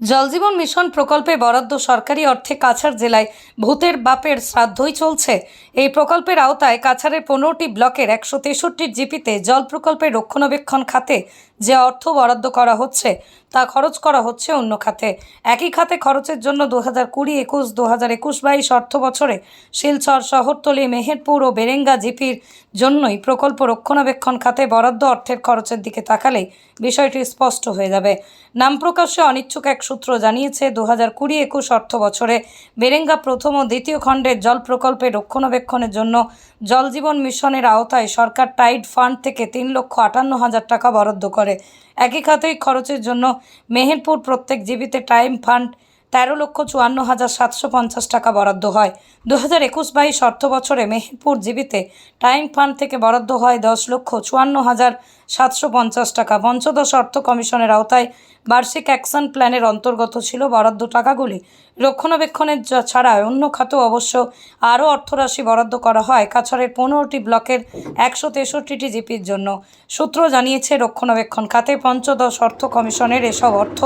জলজীবন mission প্রকল্পে বরাদ্দ সরকারি অর্থে কাছাড় জেলায় ভূতের বাপের শ্রাদ্ধই চলছে। এই প্রকল্পের আওতায় কাছাড়ের পনেরোটি ব্লকের একশো তেষট্টির জিপিতে জল প্রকল্পের রক্ষণাবেক্ষণ খাতে যে অর্থ বরাদ্দ করা হচ্ছে, তা খরচ করা হচ্ছে অন্য খাতে। একই খাতে খরচের জন্য দু হাজার কুড়ি একুশ দু হাজার একুশ বাইশ অর্থ বছরে শিলচর, শহরতলি, মেহেরপুর ও বেরেঙ্গা জিপির জন্যই প্রকল্প রক্ষণাবেক্ষণ খাতে বরাদ্দ অর্থের খরচের দিকে তাকালেই বিষয়টি স্পষ্ট হয়ে যাবে। নাম প্রকাশে অনিচ্ছুক এক সূত্র জানিয়েছে দু হাজার কুড়ি একুশ অর্থ বছরে বেরেঙ্গা প্রথম ও দ্বিতীয় খণ্ডের জল প্রকল্পে রক্ষণাবেক্ষণের জন্য জলজীবন মিশনের আওতায় সরকার টাইড ফান্ড থেকে তিন লক্ষ আটান্ন হাজার টাকা বরাদ্দ করে। একই খাতেই খরচের জন্য মেহেরপুর প্রত্যেক জীবিতে টাইম ফান্ড তেরো লক্ষ চুয়ান্ন হাজার সাতশো পঞ্চাশ টাকা বরাদ্দ হয়। দু হাজার একুশ বাইশ অর্থ বছরে মেহেরপুর জীবিতে টাইম ফান্ড থেকে বরাদ্দ হয় দশ লক্ষ চুয়ান্ন হাজার সাতশো পঞ্চাশ টাকা। পঞ্চদশ অর্থ কমিশনের আওতায় বার্ষিক অ্যাকশন প্ল্যানের অন্তর্গত ছিল বরাদ্দ টাকাগুলি। রক্ষণাবেক্ষণের ছাড়া অন্য খাতেও অবশ্য আরও অর্থরাশি বরাদ্দ করা হয়। কাছাড়ের পনেরোটি ব্লকের একশো তেষট্টিটি জিপির জন্য। সূত্র জানিয়েছে, রক্ষণাবেক্ষণ খাতে পঞ্চদশ অর্থ কমিশনের এসব অর্থ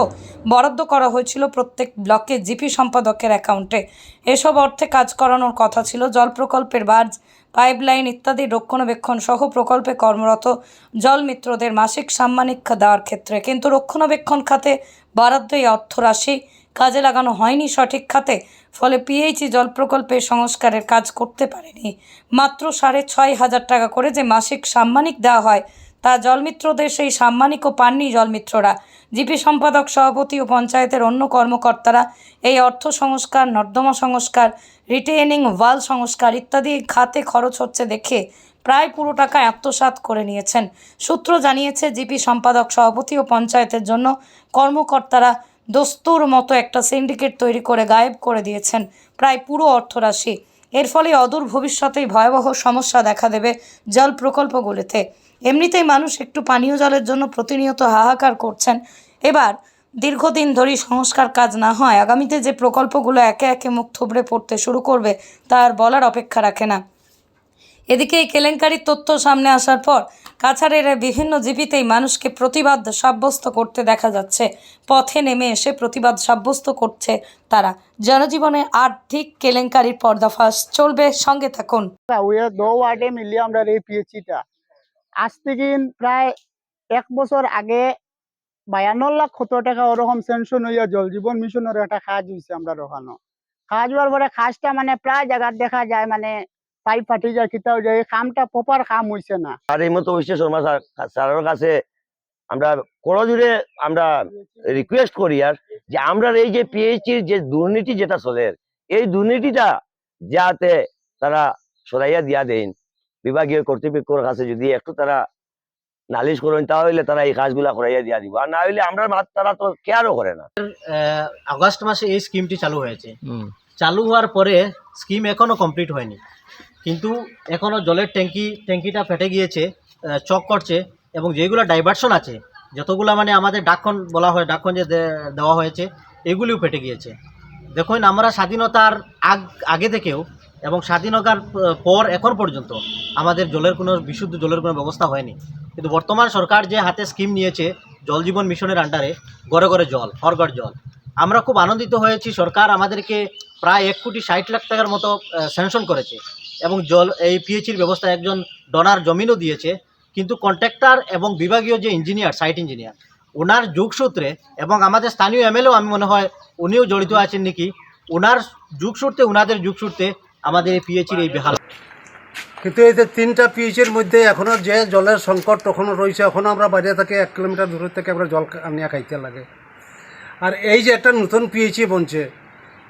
বরাদ্দ করা হয়েছিল প্রত্যেক ব্লকে জিপি সম্পাদকের অ্যাকাউন্টে। এসব অর্থে কাজ করানোর কথা ছিল জল প্রকল্পের বার্জ, পাইপলাইন ইত্যাদি রক্ষণাবেক্ষণ সহ প্রকল্পে কর্মরত জল মিত্রদের মাসিক সাম্মানিক দেওয়ার ক্ষেত্রে। কিন্তু রক্ষণাবেক্ষণ খাতে বরাদ্দ এই অর্থরাশি কাজে লাগানো হয়নি সঠিক খাতে, ফলে পিএইচই জল প্রকল্পে সংস্কারের কাজ করতে পারেনি। মাত্র সাড়ে ছয় হাজার টাকা করে যে মাসিক সাম্মানিক দেওয়া হয় তা জলমিত্রদের সেই সাম্মানিকও পাননি জলমিত্ররা। জিপি সম্পাদক, সভাপতি ও পঞ্চায়েতের অন্য কর্মকর্তারা এই অর্থ সংস্কার, নর্দমা সংস্কার রিটেনিং ওয়াল সংস্কার ইত্যাদি খাতে খরচ হচ্ছে দেখে প্রায় পুরো টাকা আত্মসাৎ করে নিয়েছেন। সূত্র জানিয়েছে, জিপি সম্পাদক, সভাপতি ও পঞ্চায়েতের জন্য কর্মকর্তারা দস্তুর মতো একটা সিন্ডিকেট তৈরি করে গায়েব করে দিয়েছেন প্রায় পুরো অর্থরাশি। এর ফলে অদূর ভবিষ্যতেই ভয়াবহ সমস্যা দেখা দেবে জল প্রকল্পগুলিতে। এমনিতেই মানুষ একটু পানীয় জলের জন্য প্রতিনিয়ত হাহাকার করছেন। এবার দীর্ঘদিন ধরেই সংস্কার কাজ না হয়, আগামীতে যে প্রকল্পগুলো একে একে মুখ থুবড়ে পড়তে শুরু করবে তার বলার অপেক্ষা রাখে না। এদিকে এই কেলেঙ্কারির তথ্য সামনে আসার পর কাছাড়ের বিভিন্ন জীবিতেই মানুষকে প্রতিবাদ সাব্যস্ত করতে দেখা যাচ্ছে। পথে নেমে এসে প্রতিবাদ সাব্যস্ত করছে তারা। জনজীবনে আর্থিক কেলেঙ্কারির পর্দাফাশ চলবে, সঙ্গে থাকুন। আমরা এই পিএইচিটা আজ থেকে প্রায় এক বছর আগে বায়ান্ন লাখ কত টাকা ওরকম সেনশন হইয়া জল জীবন মিশনের একটা কাজ হয়েছে আমরা ওখানে কাজ হওয়ার পরে কাজটা মানে প্রায় জায়গার দেখা যায় মানে পাইপ ফাটি যায় কিতাও যায়, এই কামটা প্রপার কাম হইছে না। আর এই মতো হইছে শর্মা স্যার, স্যারের কাছে আমরা করজুড়ে আমরা রিকোয়েস্ট করি আর যে আমরা এই যে পিএইচির যে দুর্নীতি যেটা চলে, এই দুর্নীতিটা যাতে তারা সরাইয়া দিয়া দেন। বিভাগীয় কর্তৃপক্ষের কাছে যদি একটু তারা নালিশ করেন তাহলে তারা এই কাজগুলা করাইয়া দিয়া দিব। আর না হইলে আমরা মাত- তারা তো কেয়ারও করে না। আহ, আগস্ট মাসে এই স্কিমটি চালু হয়েছে। চালু হওয়ার পরে স্কিম এখনও কমপ্লিট হয়নি। কিন্তু এখনও জলের ট্যাঙ্কি ট্যাঙ্কিটা ফেটে গিয়েছে আহ, চক করছে এবং যেগুলো ডাইভারশন আছে যতগুলো মানে আমাদের ডাকখন বলা হয় ডাকখন যে দেওয়া হয়েছে এগুলিও ফেটে গিয়েছে। দেখুন আমরা স্বাধীনতার আগ আগে থেকেও এবং স্বাধীনতার পর এখন পর্যন্ত আমাদের জলের কোনো বিশুদ্ধ জলের কোনো ব্যবস্থা হয়নি। কিন্তু বর্তমান সরকার যে হাতে স্কিম নিয়েছে, জল জীবন মিশনের আন্ডারে ঘরে ঘরে জল হরঘর জল, আমরা খুব আনন্দিত হয়েছি। সরকার আমাদেরকে প্রায় এক কোটি ষাট লাখ টাকার মতো স্যাংশন করেছে এবং জল, এই পিএইচির ব্যবস্থা একজন ডোনার জমিনও দিয়েছে। কিন্তু কন্ট্রাক্টর এবং বিভাগীয় যে ইঞ্জিনিয়ার সাইট ইঞ্জিনিয়ার ওনার যুগসূত্রে এবং আমাদের স্থানীয় এমএলএও আমি মনে হয় উনিও জড়িত আছেন নাকি, ওনার যুগসূত্রে ওনাদের যুগসূত্রে আমাদের এই পিএইচির এই বেহাল কিন্তু এই যে তিনটা পিএইচের মধ্যে এখনও যে জলের সংকট তখনও রয়েছে এখনও আমরা বাইরে থেকে এক কিলোমিটার দূর থেকে আমরা জল আনিয়া খাইতে লাগে। আর এই যে একটা নতুন পিএইচি বনছে,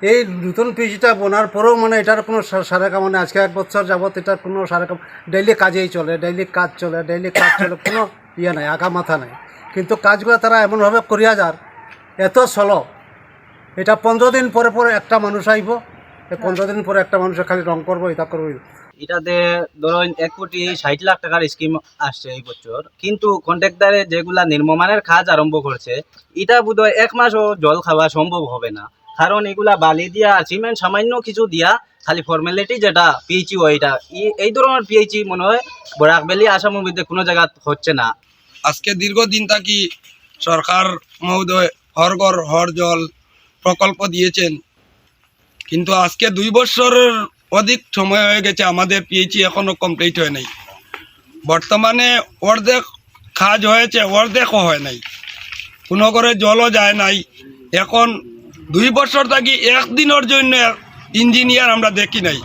এই নতুন পিএইচিটা বোনার পরেও মানে এটার কোনো সারা কাম মানে আজকে এক বছর যাবত এটার কোনো সারা কাম ডেইলি কাজেই চলে ডেইলি কাজ চলে ডেইলি কাজ চলে, কোনো ইয়ে নাই আগা মাথা নাই। কিন্তু কাজগুলো তারা এমনভাবে করিয়া যার, এত সলো এটা পনেরো দিন পরে পরে একটা মানুষ আইব পনেরো দিন পরে একটা মানুষ খালি রং করব এটা করব। এটাতে ধরুন এক কোটি ষাট লাখ টাকার স্কিম আসছে এই বছর। কিন্তু কন্ট্রাক্টারে যেগুলা নির্মমানের কাজ আরম্ভ করছে এটা বোধহয় এক মাসও জল খাওয়া সম্ভব হবে না। কারণ এগুলা বালি দিয়া সিমেন্ট সামান্য কিছু দিয়া খালি ফর্মালিটি যেটা পিএইচি হয় এটা। ই- এই ধরনের পিএইচি মনে হয় বরাকবেলি আসামের মধ্যে কোনো জায়গা হচ্ছে না। আজকে দীর্ঘদিন থাকি সরকার মহোদয় হর ঘর হর জল প্রকল্প দিয়েছেন। কিন্তু আজকে দুই বছর অধিক সময় হয়ে গেছে, আমাদের পিএইচি এখনও কমপ্লিট হয় নাই। বর্তমানে অর্ধেক কাজ হয়েছে, অর্ধেকও হয় নাই। কোনো করে জলও যায় নাই। এখন দুই বছর থাকি, একদিনের জন্য ইঞ্জিনিয়ার আমরা দেখি নাই।